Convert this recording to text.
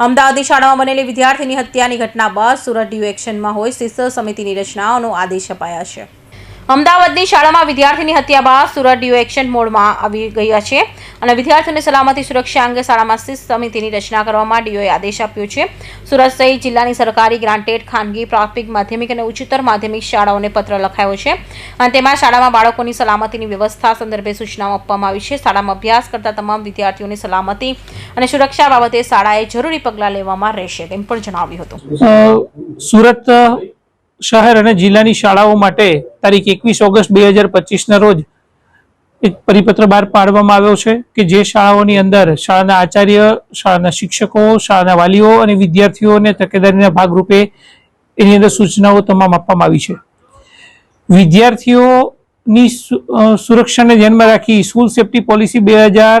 અમદાવાદની શાળામાં બનેલી વિદ્યાર્થીની હત્યાની ઘટના બાદ સુરત ડ્યુ એક્શનમાં હોય શિસ્ત સમિતિની રચનાઓનો આદેશ અપાયા છે. અમદાવાદની શાળામાં વિદ્યાર્થીની હત્યા બાદ સુરત ડ્યુ એક્શન મોડમાં આવી ગયા છે. અને વિદ્યાર્થીઓની સલામતી સુરક્ષા અંગે શાળામાં શિસ્ત સમિતિની રચના કરવામાં ડીઓએ આદેશ આપ્યો છે. સુરત સહિત જિલ્લાની સરકારી ગ્રાન્ટેડ ખાનગી, પ્રાથમિક, માધ્યમિક અને ઉચ્ચતર માધ્યમિક શાળાઓને પત્ર લખાયો છે. અને તેમાં શાળામાં બાળકોની સલામતીની વ્યવસ્થા સંદર્ભે સૂચનાઓ આપવામાં આવી છે. શાળામાં અભ્યાસ કરતા તમામ વિદ્યાર્થીઓની સલામતી અને સુરક્ષા બાબતે શાળાએ જરૂરી પગલાં લેવામાં રહેશે તેમ પણ જણાવ્યું હતું. સુરત શહેર અને જિલ્લાની શાળાઓ માટે તારીખ એકવીસ ઓગસ્ટ બે હજાર પચીસના રોજ એક પરિપત્ર બહાર પાડવામાં આવ્યો છે કે જે શાળાઓની અંદર શાળાના આચાર્ય, શાળાના શિક્ષકો, શાળાના વાલીઓ અને વિદ્યાર્થીઓને તકેદારીના ભાગરૂપે એની અંદર સૂચનાઓ તમામ આપવામાં આવી છે. વિદ્યાર્થીઓની સુરક્ષાને ધ્યાનમાં રાખી સ્કૂલ સેફ્ટી પોલિસી બે હજાર